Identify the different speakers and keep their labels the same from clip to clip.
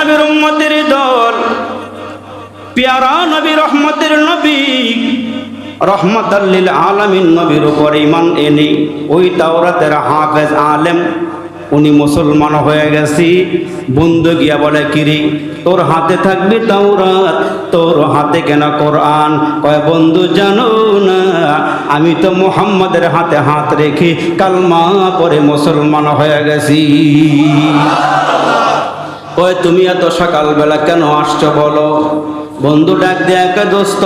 Speaker 1: নবীর উম্মতের দল, পেয়ারা নবী রহমতের নবী রহমত আল্লিল আলমিন নবীর উপর ইমান এনে ওই তাওরাতের হাফেজ আলেম, উনি মুসলমান হয়ে গেছি। বন্ধু গিয়া বলে, কিরি, তোর হাতে থাকবে তাওরাত, তোর হাতে কেন কোরআন? কয়, বন্ধু, জানো না, আমি তো মোহাম্মদের হাতে হাত রেখে কালমা পরে মুসলমান হয়ে গেছি। কয় তুমি এত সকালবেলা কেন আসছো বলো? বন্ধু ডাক দিয়ে একা দোস্ত?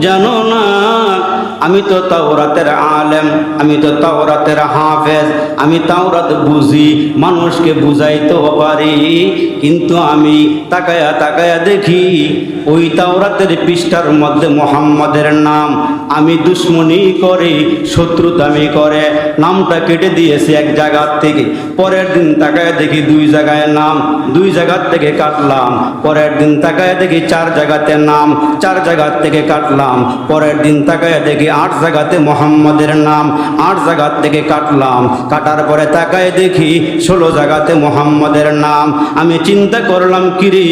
Speaker 1: জানো না। আমি তো তাওরাতের আলেম, আমি তো তাওরাতের হাফেজ, আমি তাও তাওরাত বুঝি, মানুষকে বুঝাইতেও পারি। কিন্তু আমি তাকায়া তাকায়া দেখি, ওই তাওরাতের পৃষ্ঠার মধ্যে মোহাম্মদের নাম আমি দুশ্মনী করি, শত্রুতামি করে, নামটা কেটে দিয়েছি এক জায়গার থেকে। পরের দিন তাকায় দেখি দুই জায়গায় নাম, দুই জায়গার থেকে কাটলাম। পরের দিন তাকায় দেখি চার জায়গাতে নাম, চার জায়গার থেকে কাটলাম। পরের দিন তাকায় দেখি আট জায়গাতে মোহাম্মদের নাম, আট জায়গার থেকে কাটলাম। কাটার পরে তাকায় দেখি ষোলো জায়গাতে মোহাম্মদের নাম। আমি চিন্তা করলাম, কিরে,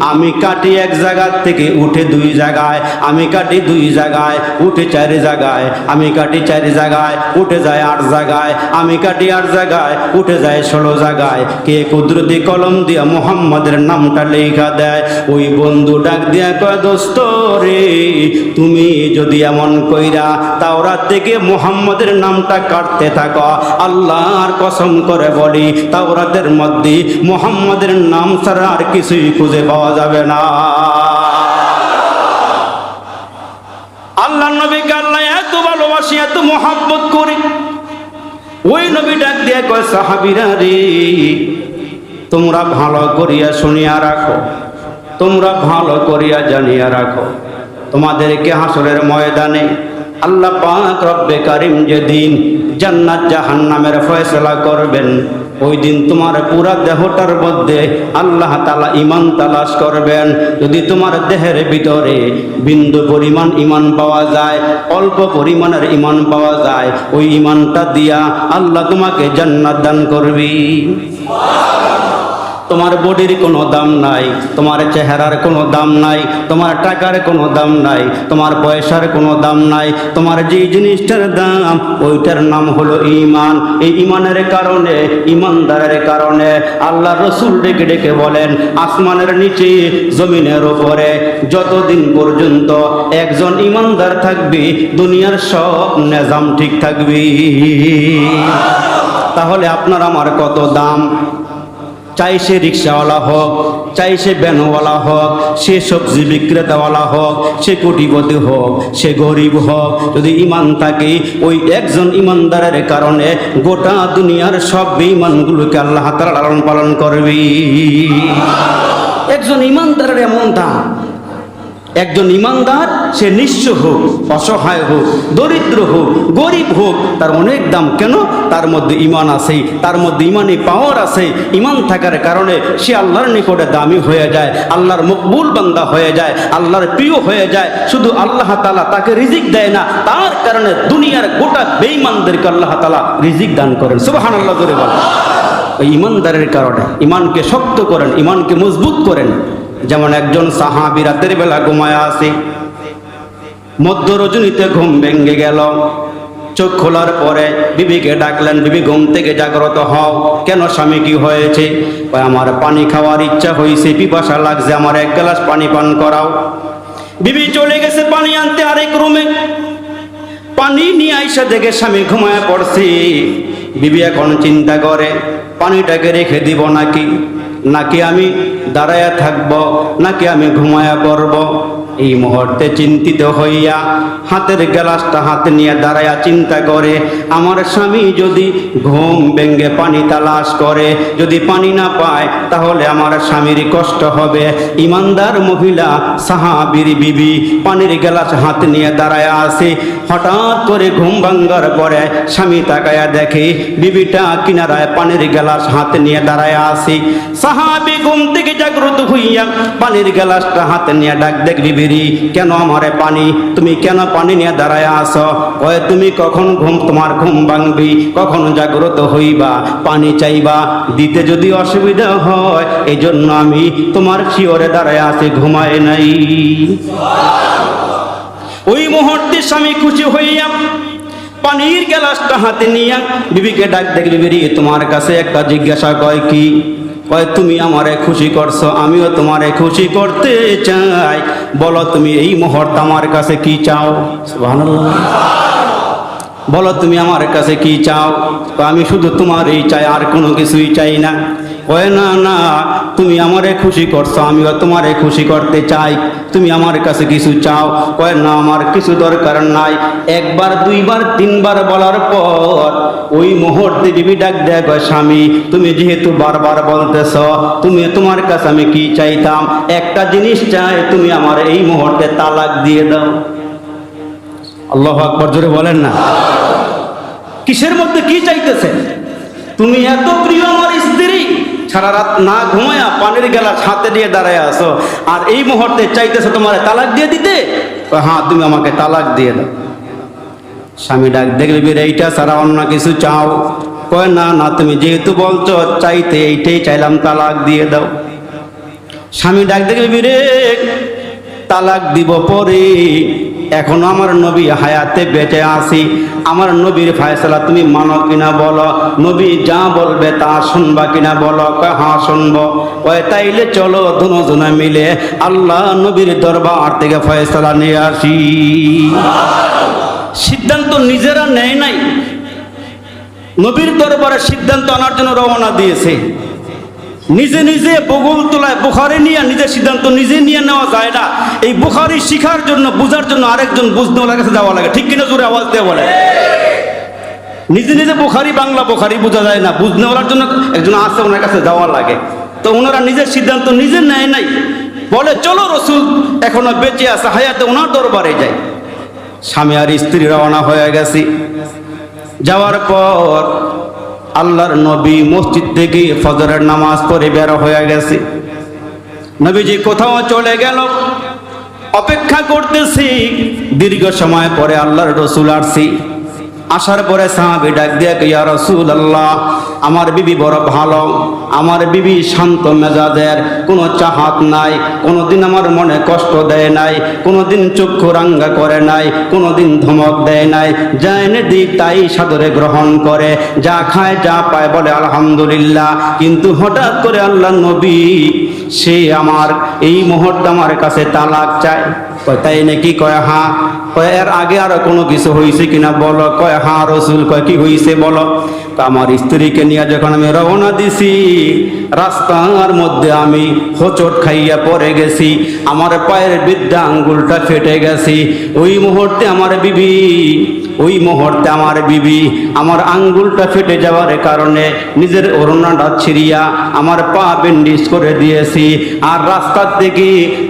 Speaker 1: আমি কাটি এক জায়গার থেকে উঠে দুই জায়গায়, আমি কাটি দুই জায়গায় উঠে চারি জায়গায়, আমি কাটি চারি জায়গায়, উঠে যায় আট জায়গায়, আমি কাটি আট জায়গায়, উঠে যায় ষোলো জায়গায়। কে কুদরতি কলম দিয়া মোহাম্মদের নামটা লেখা দেয়? ওই বন্ধু ডাক দিয়া কয়, দোস্ত রে, তুমি যদি এমন কইরা তাওরাত থেকে মোহাম্মদের নামটা কাটতে থাকো, আল্লাহর কসম করে বলি, তাওরাতের মধ্যে মোহাম্মদের নাম ছাড়া আর কিছুই খুঁজে পাওয়া যাবে না আল্লাহ নবীকে আল্লাহ এত ভালোবাসি, এত করি। ওই নবী ডাক দিয়ে কয়, সাহাবিরা রে, তোমরা ভালো করিয়া শুনিয়া রাখো, তোমরা ভালো করিয়া জানিয়া রাখো। তোমাদেরকে হাসরের ময়দানে আল্লাহ পাক রব্বে কারিম যেদিন জান্নাত জাহান্নামের ফয়সলা করবেন ওই দিন তোমার পুরা দেহটার মধ্যে আল্লাহ তালা ইমান তালাশ করবেন। যদি তোমার দেহের ভিতরে বিন্দু পরিমাণ ইমান পাওয়া যায়, অল্প পরিমাণের ইমান পাওয়া যায়, ওই ইমানটা দিয়া আল্লাহ তোমাকে জান্নাত দান করবি। তোমার বডির কোনো দাম নাই, তোমার চেহারার কোনো দাম নাই, তোমার টাকার কোনো দাম নাই, তোমার পয়সার কোনো দাম নাই, তোমার যে জিনিসটার দাম, ওইটার নাম হলো ইমান এই ইমানের কারণে ইমানদারের কারণে আল্লাহ রসুল ডেকে ডেকে বলেন, আসমানের নিচে, জমিনের ওপরে যতদিন পর্যন্ত একজন ইমানদার থাকবে, দুনিয়ার সব নেজাম ঠিক থাকবে। তাহলে আপনার আমার কত দাম? চাই সে রিক্সাওয়ালা হোক, চাই সে ব্যানওয়ালা হোক, সে সবজি বিক্রেতাওয়ালা হোক, সে কোটিপতি হোক, সে গরিব হোক, যদি ইমান থাকে, ওই একজন ইমানদারের কারণে গোটা দুনিয়ার সব বেঈমানগুলোকে আল্লাহ তারা লালন পালন করবে। একজন ইমানদারের এমন দাম একজন ইমানদার, সে নিঃস্ব হোক, অসহায় হোক, দরিদ্র হোক, গরিব হোক, তার অনেক দাম কেন? তার মধ্যে ইমান আছে, তার মধ্যে ইমানি পাওয়ার আছে। ইমান থাকার কারণে সে আল্লাহর নিকটে দামি হয়ে যায়, আল্লাহর মকবুল বান্দা হয়ে যায়, আল্লাহর প্রিয় হয়ে যায়। শুধু আল্লাহ তালা তাকে রিজিক দেয় না, তার কারণে দুনিয়ার গোটা বেঈমানদেরকে আল্লাহ তালা রিজিক দান করেন। সুবাহান আল্লাহ করে বলেন ইমানদারের কারণে ইমানকে শক্ত করেন ইমানকে মজবুত করেন। যেমন একজন সাহাবি রাতের বেলা ঘুমায় আসে মধ্য রজনীতে ঘুম ভেঙে গেল। চোখ খোলার পরে বিবিকে ডাকলেন, বিবি, ঘুম থেকে জাগ্রত হও, কেন স্বামী কি হয়েছে? আমার পানি খাওয়ার ইচ্ছা হয়েছে পিপাসা লাগছে, আমার এক গ্লাস পানি পান করাও। বিবি চলে গেছে পানি আনতে আরেক রুমে। পানি নিয়ে আইসা দেখে স্বামী ঘুমায় পড়ছি। বিবি এখন চিন্তা করে, পানিটাকে রেখে দিব নাকি? নাকি আমি দাঁড়ায়া থাকব নাকি আমি ঘুমায়া পড়ব? এই মুহূর্তে চিন্তিত হইয়া হাতের গ্লাসটা হাতে নিয়ে দাঁড়ায়া চিন্তা করে, আমার স্বামী যদি ঘুম ভেঙ্গে পানি তালাশ করে, যদি পানি না পায়, তাহলে আমার স্বামীর কষ্ট হবে। ইমানদার মহিলা, সাহাবির বিবি, পানির গ্লাস হাত নিয়ে দাঁড়ায়া আসে হঠাৎ করে ঘুম ভাঙ্গার পরে স্বামী তাকায়া দেখে, বিবিটা কিনারায় পানির গ্লাস হাত নিয়ে দাঁড়ায়া আছে। সাহাবি ঘুম থেকে জাগ্রত হইয়া পানির গ্লাসটা হাতে নিয়ে ডাক দেখ বিবির স্ত্রী কেন আমারে পানি? তুমি কেন পানি নিয়ে দাঁড়ায় আসো কয়ে, তুমি কখন ঘুম, তোমার ঘুম ভাঙবি? কখন জাগ্রত হইবা? পানি চাইবা? দিতে যদি অসুবিধা হয় এই জন্য আমি তোমার শিওরে দাঁড়ায় আসে ঘুমায় নাই। ওই মুহূর্তে স্বামী খুশি হইয়া পানির গ্লাসটা হাতে নিয়া বিবিকে ডাক দেখবি বেরিয়ে তোমার কাছে একটা জিজ্ঞাসা কয় কি? কয়, তুমি আমারে খুশি করছ, আমিও তোমারে খুশি করতে চাই। বলো, তুমি এই মুহূর্তে আমার কাছে কি চাও? বলো, তুমি আমার কাছে কি চাও? আমি শুধু তোমার এই চাই, আর কোনো কিছুই চাই না। কয় না না, তুমি আমারে খুশি করছ, আমিও তোমারে খুশি করতে চাই। তুমি আমার কাছে কিছু চাও, কয় না, আমার কিছু দরকার নাই। একবার, দুইবার, তিনবার বলার পর ওই মুহূর্তে বিবি ডাক দেয় স্বামী, তুমি যেহেতু বারবার বলতেছ, তুমি তোমার কাছে আমি কি চাইতাম? একটা জিনিস চাই, তুমি আমার এই মুহূর্তে তালাক দিয়ে দাও। আল্লাহ আকবর, জোরে বলেন না। কিসের মধ্যে কি চাইতেছেন? তুমি এত প্রিয় সারা রাত না ঘুমায়া পানির গেলা হাতে দিয়ে দাঁড়ায় আসো আর এই মুহূর্তে চাইতেছে তোমার তালাক দিয়ে দিতে? হ্যাঁ তুমি আমাকে তালাক দিয়ে দাও। স্বামী ডাক দেখবি বীর, এইটা সারা অন্য কিছু চাও? কয়, না না, তুমি যেহেতু বলছো, চাইতে এইটাই চাইলাম, তালাক দিয়ে দাও। স্বামী ডাক দেখবি বীরে, তালাক দিব পরে। এখনও আমার নবী হায়াতে বেঁচে আছি। আমার নবীর ফায়সালা তুমি মানো কিনা বলো? নবী যা বলবে তা শুনবা কিনা বলো? হ্যাঁ শুনব। কয়, তাইলে চলো দুজনে মিলে আল্লাহ নবীর দরবার থেকে ফয়সালা নিয়ে আসি। সিদ্ধান্ত নিজেরা নেয় নাই। নবীর দরবারে সিদ্ধান্ত আনার জন্য রওনা দিয়েছে। নিজে নিজে বগুল তোলায় বুখারি নিয়ে নিজের সিদ্ধান্ত নিজে নিয়ে নেওয়া যায় না। এই বুখারি শিখার জন্য, বুঝার জন্য আরেকজন বুঝনেওয়ালার কাছে যাওয়া লাগে। ঠিক কিনা জোরে আওয়াজ দেওয়া বলে নিজে নিজে বুখারি, বাংলা বুখারি বোঝা যায় না। বুঝনেওয়ালার জন্য একজন আছে ওনার কাছে যাওয়া লাগে। তো ওনারা নিজের সিদ্ধান্ত নিজে নেয় নাই। বলে, চলো রসুল, এখনও বেঁচে আছে, হায়াতে ওনার দরবারে যায় স্বামী আর স্ত্রী রওনা হয়ে গেছি। যাওয়ার পর আল্লাহর নবী মসজিদ থেকে ফজরের নামাজ পড়ে বের হয়ে গেছে। নবীজি কোথাও চলে গেল, অপেক্ষা করতেছি। দীর্ঘ সময় পরে আল্লাহর রসুল আসছি। আসার পরে সাহাবি ডাক দিয়ে ইয়া রসুল আল্লাহ আমার বিবি বড় ভালো, আমার বিবি শান্ত মেজাজের, কোনো চাহাত নাই, কোনোদিন আমার মনে কষ্ট দেয় নাই কোনো দিন চক্ষু রাঙ্গা করে নাই কোনো দিন ধমক দেয় নাই যা এনে দিই তাই সাদরে গ্রহণ করে, যা খায় যা পায় বলে আলহামদুলিল্লাহ। কিন্তু হঠাৎ করে আল্লাহ নবী সে আমার এই মুহূর্তে আমার কাছে তালাক চায়। তাই নাকি? কয় হ্যাঁ কয়, এর আগে আরও কোনো কিছু হয়েছে কিনা বলো? কয় হ্যাঁ রসুল, কয়, কি হয়েছে বলো? আমার স্ত্রীকে নিয়ে যখন আমি রওনা দিছি, রাস্তার মধ্যে আমি হোচট খাইয়া পড়ে গেছি। আমার পায়ের বিদ্যা আঙ্গুলটা ফেটে গেছি। ওই মুহূর্তে আমার বিবি ওই মুহূর্তে আমার বিবি আমার আঙ্গুলটা ফেটে যাওয়ার কারণে নিজের অরুণাটা ছিড়িয়া আমার পা বেন্ডিস করে দিয়েছি। আর রাস্তার থেকে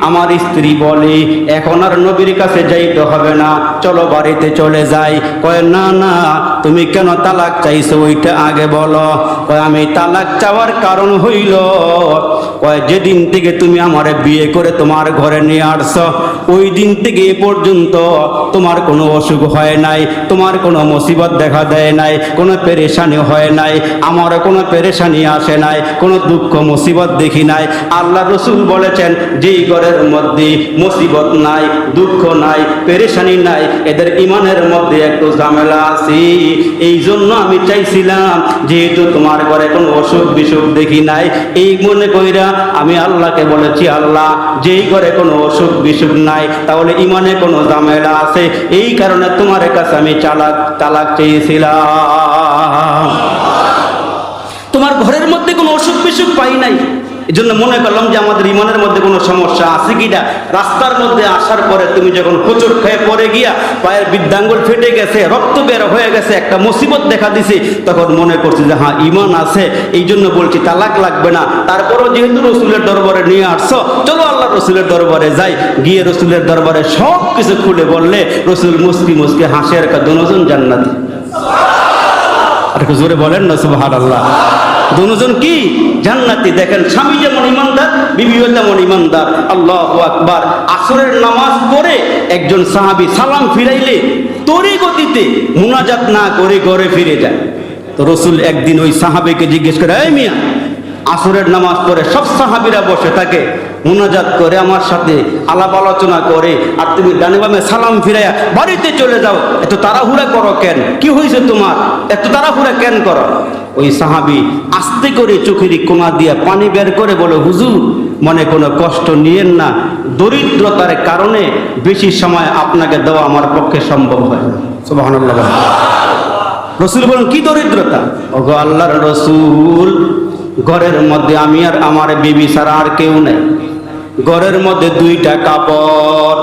Speaker 1: আমার স্ত্রী বলে, এখন আর নবীর কাছে যাইতে হবে না, চলো বাড়িতে চলে যাই। কয়, না না, তুমি কেন তালাক চাইছো ওইটা আগে বলো। কয়, আমি তালাক চাওয়ার কারণ হইল। কয়, যেদিন থেকে তুমি আমার বিয়ে করে তোমার ঘরে নিয়ে আসছো, ওই দিন থেকে এ পর্যন্ত তোমার কোনো অসুখ হয় নাই। তোমার কোনো মুসিবত দেখা দেয় নাই, কোনো পেরেশানি হয় নাই, আমার কোনো পেরেশানি আসে নাই, কোনো দুঃখ মুসিবত দেখি নাই। আল্লাহ রসুল বলেছেন, যেই ঘরের মধ্যে মুসিবত নাই, দুঃখ নাই, পেরেশানি নাই, এদের ইমানের মধ্যে একটু ঝামেলা আছে। এই জন্য আমি চাইছিলাম, যেহেতু তোমার ঘরে কোনো অসুখ বিসুখ দেখি নাই, এই মনে কইরা আমি আল্লাহকে বলেছি, আল্লাহ, যেই ঘরে কোনো অসুখ বিসুখ নাই, তাহলে ইমানে কোনো ঝামেলা আছে। এই কারণে তোমার কাছে আমি চালাক তালাক চেয়েছিলাম। তোমার ঘরের মধ্যে কোনো অসুখ বিসুখ পাই নাই? এই জন্য মনে করলাম যে আমাদের ইমানের মধ্যে কোনো সমস্যা আছে কিনা? রাস্তার মধ্যে আসার পরে তুমি যখন হোচট খেয়ে পড়ে গিয়া পায়ের বৃদ্ধাঙ্গুল ফেটে গেছে, রক্ত বের হয়ে গেছে, একটা মুসিবত দেখা দিছে, তখন মনে করছি যে হ্যাঁ ইমান আছে এই জন্য বলছি তালাক লাগবে না। তারপরও যেহেতু রসুলের দরবারে নিয়ে আসছো, চলো আল্লাহ রসুলের দরবারে যাই। গিয়ে রসুলের দরবারে সব কিছু খুলে বললে, রসুল মুস্কি মুস্কি হাসে, আর দুজন জান্নাতি। আর একটু জোরে বলেন না সুবাহ আল্লাহ দুজন কি? জান্নাতি। দেখেন, স্বামী যেমন ইমানদার, বিবিও তেমন ইমানদার। আল্লাহ আকবার। আসরের নামাজ পড়ে একজন সাহাবি সালাম ফিরাইলে তরি গতিতে মুনাজাত না করে ঘরে ফিরে যায়। তো রসুল একদিন ওই সাহাবিকে জিজ্ঞেস করে, এই মিয়া, আসরের নামাজ পড়ে সব সাহাবিরা বসে থাকে, মুনাজাত করে আমার সাথে, আলাপ আলোচনা করে, আর তুমি ডানে বামে সালাম ফিরাইয়া বাড়িতে চলে যাও। এত তাড়াহুড়া করো কেন? কি হয়েছে তোমার? এত তাড়াহুড়া কেন করো? ওই সাহাবি আস্তে করে চোখের কোনা দিয়ে পানি বের করে বলে, হুজুর, মনে কোনো কষ্ট নিয়েন না। দরিদ্রতার কারণে বেশি সময় আপনাকে দেওয়া আমার পক্ষে সম্ভব হয় রসুল বলেন, কি দরিদ্রতা? ওগো আল্লাহর রসুল, ঘরের মধ্যে আমি আর আমার বিবি ছাড়া আর কেউ নেই। ঘরের মধ্যে দুইটা কাপড়,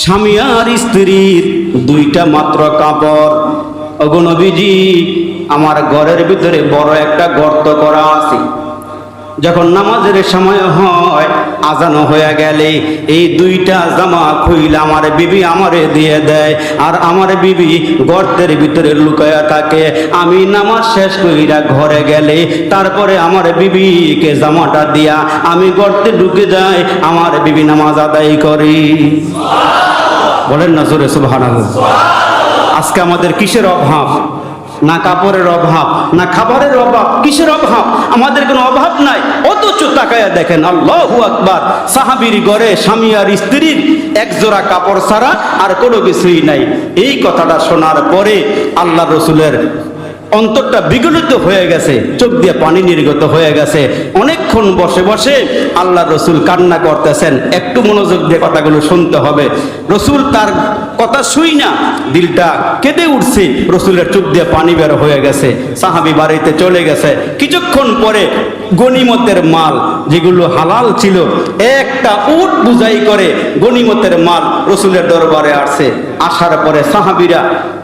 Speaker 1: স্বামী আর স্ত্রীর দুইটা মাত্র কাপড়। ওগো নবীজি আমার ঘরের ভিতরে বড় একটা গর্ত করা আছে। যখন নামাজের সময় হয়, আজানো হয়ে গেলে এই দুইটা জামা খুইলে আমার বিবি আমারে দিয়ে দেয় আর আমার বিবি গর্তের ভিতরে লুকায়া থাকে। আমি নামাজ শেষ কইরা ঘরে গেলে তারপরে আমার বিবিকে জামাটা দিয়া আমি গর্তে ঢুকে যাই, আমার বিবি নামাজ আদায় করি। বলেন না জোরে সুবহানাল্লাহ। আজকে আমাদের কিসের অভাব? না কাপড়ের অভাব, না খাবারের অভাব, কিসের অভাব? আমাদের কোনো অভাব নাই। অথচ তাকায়া দেখেন, আল্লাহু আকবার, সাহাবীর ঘরে স্বামী আর স্ত্রীর এক জোড়া কাপড় ছাড়া আর কোনো কিছুই নাই। এই কথাটা শোনার পরে আল্লাহ রসুলের অন্তরটা বিগলিত হয়ে গেছে, চোখ দিয়ে পানি নির্গত হয়ে গেছে। অনেকক্ষণ বসে বসে আল্লাহ রসুল কান্না করতেছেন। একটু মনোযোগ দিয়ে কথাগুলো শুনতে হবে। রসুল তার কথা শুই না, দিলটা কেঁদে উঠছে, রসুলের চোখ দিয়ে পানি বের হয়ে গেছে, সাহাবি বাড়িতে চলে গেছে। কিছুক্ষণ পরে গনিমতের মাল, যেগুলো হালাল ছিল, একটা উট বুঝাই করে গনিমতের মাল রসুলের দরবারে আসছে। আসার পরে সাহাবিরা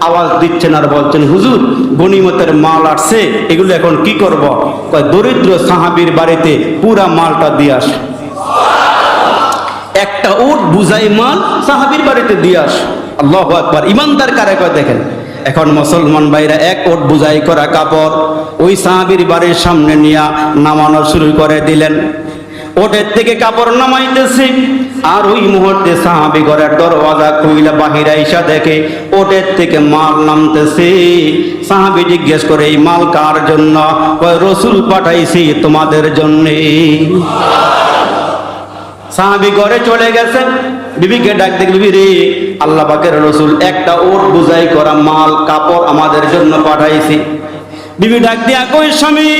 Speaker 1: আওয়াজ দিচ্ছেন আর বলছেন, হুজুর গনিমতের মাল আসছে, এগুলো এখন কি করব? দরিদ্র সাহাবির বাড়িতে পুরা মালটা দিয়ে আস। একটা উট, বুঝাই মাল, সাহাবির বাড়িতে দিয়ে আস। আল্লাহ আকবার। ইমানদার কারে কয় দেখেন? এখন মুসলমান ভাইরা এক ওট বুঝাই করা কাপড়, ওই সাহাবির বাড়ির সামনে নিয়া নামানো শুরু করে দিলেন। ওটের থেকে কাপড় নামাইতেছি, আর ওই মুহূর্তে সাহাবি ঘরের দরওয়াজা খুইলা বাহিরা ইসা দেখে ওটের থেকে মাল নামতেছে। সাহাবি জিজ্ঞেস করে, এই মাল কার জন্য? রসুল পাঠাইছি তোমাদের জন্যে। সাহাবি ঘরে চলে গেছে। বিবিকে ডাক দেখ, বিবি রে, আল্লাহ পাকের রসুল, একটা ওট বুঝাই করা মাল, কাপড় আমাদের জন্য পাঠাইছি। বিবি ডাক দিয়া, কই স্বামী,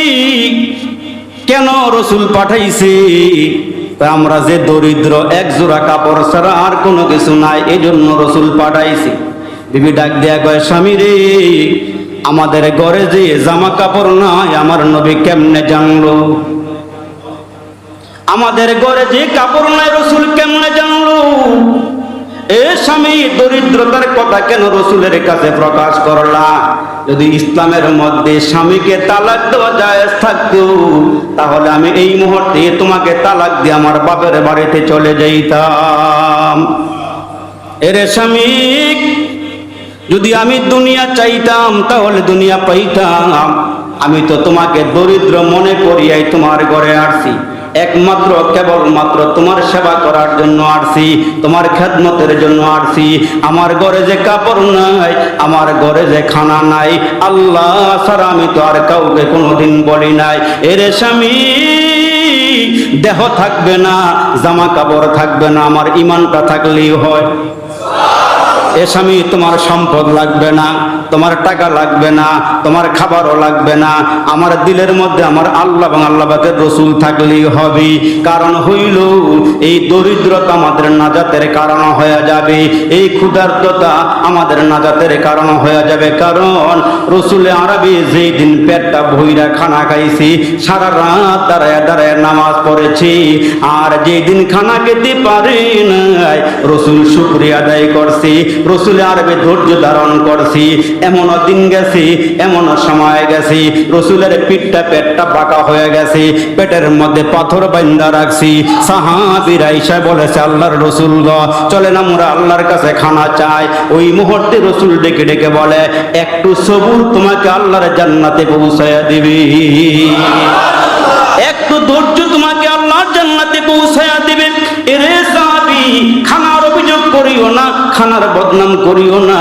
Speaker 1: কেন রসুল পাঠাইছি? আমরা যে দরিদ্র, এক জোড়া কাপড় ছাড়া আর কোনো কিছু নাই এই জন্য রসুল পাঠাইছি। বিবি ডাক দিয়া কয় স্বামী রে, আমাদের ঘরে যে জামা কাপড় নাই, আমার নবী কেমনে জানলো? আমাদের ঘরে যে কাপড় নাই, রসুল কেমনে জানলো? এ স্বামী দরিদ্রতার কথা কেন রসুলের কাছে প্রকাশ করলা? যদি ইসলামের মধ্যে স্বামীকে তালাক দেওয়া যায় থাকতো, তাহলে আমি এই মুহূর্তে তোমাকে তালাক দিয়ে আমার বাপের বাড়িতে চলে যাইতাম। এরে স্বামী, যদি আমি দুনিয়া চাইতাম, তাহলে দুনিয়া পাইতাম। আমি তো তোমাকে দরিদ্র মনে করিয়াই তোমার ঘরে আসছি একমাত্র, কেবলমাত্র তোমার সেবা করার জন্য আসছি তোমার খেদমতের জন্য আসছি আমার ঘরে যে কাপড় নাই, আমার ঘরে যে খানা নাই, আল্লাহ ছাড়া আমি তো আর কাউকে কোনোদিন বলি নাই। এরে স্বামী, দেহ থাকবে না, জামা কাপড় থাকবে না, আমার ইমানটা থাকলেই হয়। এ স্বামী, তোমার সম্পদ লাগবে না, তোমার টাকা লাগবে না, তোমার খাবারও লাগবে না, আমার দিলের মধ্যে আমার আল্লাহ এবং আল্লাহ পাকের রসুল থাকলেই হবে। কারণ হইল, এই দরিদ্রতা আমাদের নাজাতের কারণ হয়ে যাবে, এই ক্ষুধার্ততা আমাদের নাজাতের কারণ হয়ে যাবে। কারণ রসুলে আরবি যেই দিন পেটটা ভইরা খানা খাইছি, সারা রাত দাঁড়ায় দাঁড়ায় নামাজ পড়েছি, আর যেই দিন খানা খেতে পারি নাই, রসুল শুক্রিয়া আদায় করছি। রসুল আরবে ধৈর্য ধারণ করছি। এমনও দিন গেছি এমনও সময় গেছি। রসুলের পিঠটা পেটটা পাকা হয়ে গেছে। পেটের মধ্যে পাথর বান্ধা রাখছি। সাহাবিরা ইসা বলেছে, আল্লাহর রসুল গ। না মোরা আল্লাহর কাছে খানা চাই। ওই মুহূর্তে রসুল ডেকে ডেকে বলে, একটু সবুর তোমাকে আল্লাহর জান্নাতে পৌঁছায়া দিবি। একটু ধৈর্য তোমাকে আল্লাহর জান্নাতে পৌঁছায়া দিবে। এরে সাহাবি, খানার অভিযোগ করিও না। খানার বদনাম করিও না।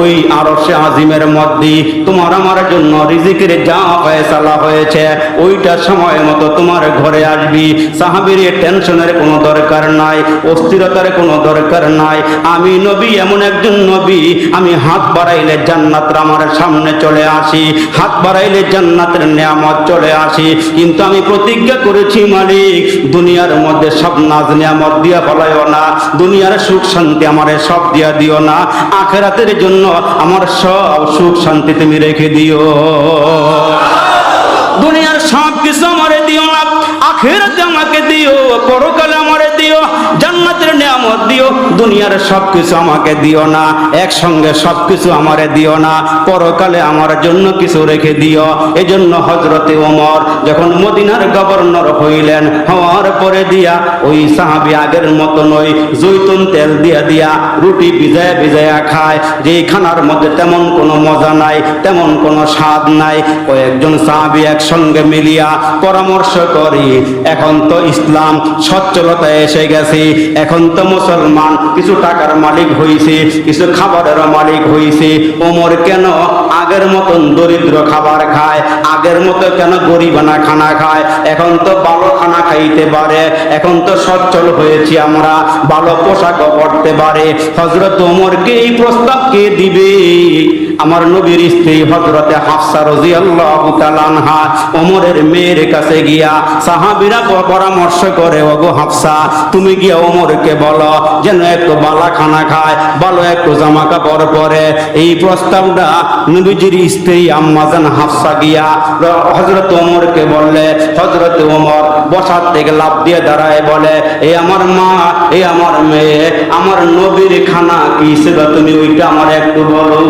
Speaker 1: ওই আরশে আজিমের মধ্যে তোমার আমার জন্য রিজিকের যা ফয়সালা হয়েছে, ওইটা সময় মতো তোমার ঘরে আসবি। সাহাবির টেনশনের কোনো দরকার নাই, অস্থিরতার কোনো দরকার নাই। আমি নবী, এমন একজন নবী, আমি হাত বাড়াইলে জান্নাত আমার সামনে চলে আসি, হাত বাড়াইলে জান্নাতের নিয়ামত চলে আসি। কিন্তু আমি প্রতিজ্ঞা করেছি, মালিক, দুনিয়ার মধ্যে সব নাজ নিয়ামত দিয়া ফলাইও না। দুনিয়ার সুখ শান্তি আমার সব দিয়া দিও না। আখেরাতের জন্য আমার সব সুখ শান্তি তুমি রেখে দিও। দুনিয়ার সব কিছু আমাকে দিও না, একসঙ্গে সব কিছু আমারে দিও না, পরকালে আমার জন্য কিছু রেখে দিও। এজন্য হজরতে ওমর যখন মদিনার গভর্নর হইলেন, হওয়ার পরে দিয়া ওই সাহাবি আগের মতন ওই জৈতুন তেল দিয়া দিয়া রুটি ভিজায়া ভিজায়া খায়। যে খানার মধ্যে তেমন কোনো মজা নাই, তেমন কোনো স্বাদ নাই। কয়েকজন সাহাবি একসঙ্গে মিলিয়া পরামর্শ করি, এখন তো ইসলাম সচ্ছলতা এসে গেছে, এখন তো মুসলমান কিছু টাকার মালিক হয়েছে কিছু খাবারের মালিক হয়েছে ওমর কেন আগের মতন দরিদ্র খাবার খায়? আগের মতো কেন গরিবানা খানা খায়? এখন তো ভালো খানা খাইতে পারে, এখন তো সচ্ছল হয়েছি আমরা, ভালো পোশাকও পড়তে পারে। হজরত ওমরকে এই প্রস্তাব কে দিবে? আমার নবীর স্ত্রী হজরতে হাফসা রাদিয়াল্লাহু তাআলা আনহা ওমরের মেয়ের কাছে গিয়া সাহাবীরা পরামর্শ করে, ওগো হাফসা, তুমি গিয়া ওমরকে বলো, যেন একটু বালা খানা খায়, ভালো একটু জামা কাপড় পরে। এই প্রস্তাবটা নবীজির স্ত্রী আম্মাজান হাফসা গিয়া হজরত ওমরকে বললে হজরত ওমর, বসার থেকে লাভ দিয়ে দাঁড়ায় বলে, এ আমার মা, এ আমার মেয়ে, আমার নবীর খানা কি ছিল তুমি ওইটা আমার একটু বলো।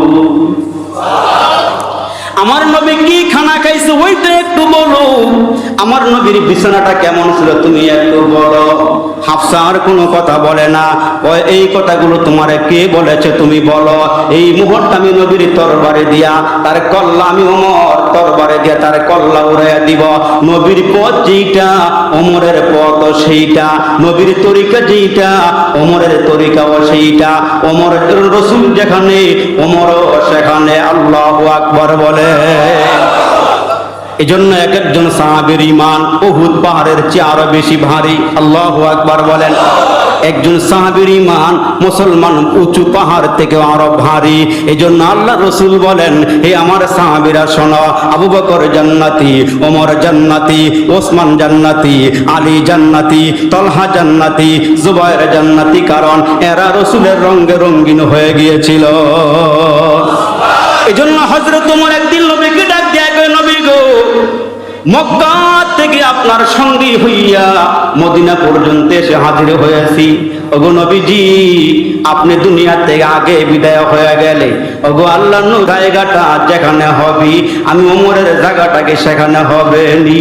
Speaker 1: আমার নবী কি খানা খাইছে ওইটা একটু বলো। আমার নবীর বিছানাটা কেমন ছিল, তুমি একটু বলো। হাফসা আর কোনো কথা বলে না। কয়, এই কথাগুলো তোমার কে বলেছে তুমি বলো। এই মুহূর্তে আমি নবীর তরবারে দিয়া, তার কল্লা আমি ওমর তরবারে দিয়া তার কল্লা উড়াইয়া দিব। নবীর পথ যেইটা, ওমরের পথ সেইটা। নবীর তরিকা যেইটা, ওমরের তরিকাও সেইটা। ওমর রসুল যেখানে, ওমরও সেখানে। আল্লাহ আকবর বলে। এজন্য এক একজন সাহাবের ইমান উহুদ পাহাড়ের চেয়ে আরও বেশি ভারী। আল্লাহ আকবার বলেন। একজন সাহাবের ইমান মুসলমান উঁচু পাহাড় থেকে আরও ভারী। এই জন্য আল্লাহ রসুল বলেন, হে আমার সাহাবিরা, শোনো, আবু বকর জান্নাতি, ওমর জান্নাতি, ওসমান জান্নাতি, আলী জান্নাতি, তলহা জান্নাতি, জুবাইর জান্নাতি, কারণ এরা রসুলের রঙ্গে রঙ্গিন হয়ে গিয়েছিল। এই জন্য হজরত তোমার একদিন নবীকে ডাক দেয়া নবী গো মক্কা থেকে আপনার সঙ্গী হইয়া মদিনা পর্যন্ত এসে হাজির হয়েছি। ওগো নবীজি, আপনি দুনিয়া থেকে আগে বিদায় হয়ে গেলে, ওগো আল্লাহ জায়গাটা যেখানে হবি, আমি ওমরের জায়গাটাকে সেখানে হবে নি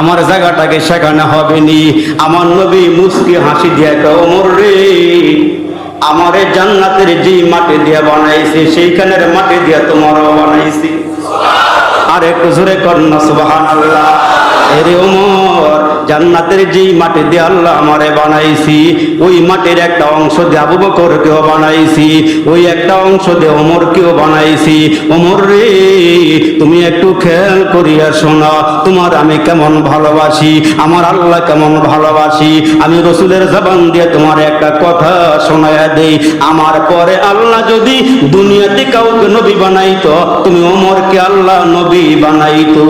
Speaker 1: আমার জায়গাটাকে সেখানে হবে নি আমার নবী মুস্কি হাসি দিয়ে ওমর রে, আমার জান্নাতের যে মাটি দিয়ে বানাইছে, সেইখানের মাটি দিয়ে তোমারও বানাইছি। আর একটু জোরে কন্যা সুবাহ এরে ওমর জান্নাতের যেই মাটি দিয়ে আল্লাহ আমারে বানাইছি, ওই মাটির একটা অংশ দিয়ে আবু বকরকেও বানাইছি, ওই একটা অংশ দিয়ে ওমরকেও বানাইছি। ওমর রে, তুমি একটু খেয়াল করিয়া শোনা, তোমার আমি কেমন ভালোবাসি, আমার আল্লাহ কেমন ভালোবাসি। আমি রসুলের জবান দিয়ে তোমার একটা কথা শোনায়া দেই, আমার পরে আল্লাহ যদি দুনিয়াতে কাউকে নবী বানাইতো, তুমি ওমরকে আল্লাহ নবী বানাইতো।